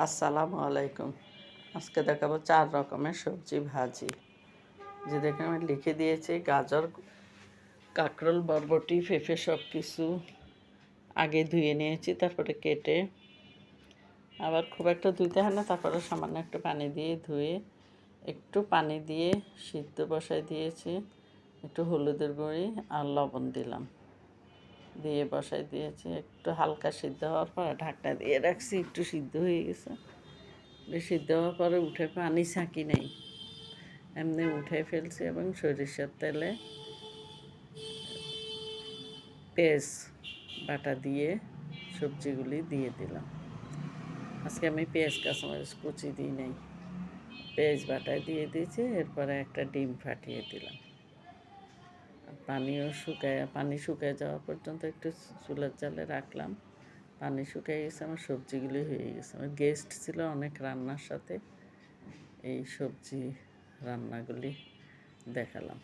আসসালামু আলাইকুম। আজকে দেখাবো চার রকমের সবজি ভাজি। যে দেখে আমি লিখে দিয়েছি, গাজর, কাঁকরোল, বরবটি পেঁপে সব কিছু আগে ধুয়ে নিয়েছি, তারপরে কেটে আবার খুব একটা ধুইতে হয় না, তারপরে সামান্য একটু পানি দিয়ে ধুয়ে একটু পানি দিয়ে সিদ্ধ বসাই দিয়েছি, একটু হলুদের গুঁড়ি আর লবণ দিলাম। দিয়ে বসাই দিয়েছি। একটু হালকা সিদ্ধ হওয়ার পরে ঢাকনা দিয়ে রাখছি, একটু সিদ্ধ হয়ে গেছে। সিদ্ধ হওয়ার পরে উঠে পানি ছাঁকি নেই। এমনি উঠে ফেলছি এবং সরিষার তেলে পেঁয়াজ বাটা দিয়ে সবজিগুলি দিয়ে দিলাম। আজকে আমি পেঁয়াজ কাঁচামরিচ কুচি দিই নাই। পেঁয়াজ বাটা দিয়ে দিয়েছি, এরপরে একটা ডিম ফাটিয়ে দিলাম। পানিও শুকায়, পানি শুকায় যাওয়া পর্যন্ত একটু চুলার জালে রাখলাম। পানি শুকিয়ে গেছে, আমার সবজিগুলি হয়ে গেছে। আমার গেস্ট ছিল অনেক রান্নার সাথে। এই সবজি রান্নাগুলি দেখালাম।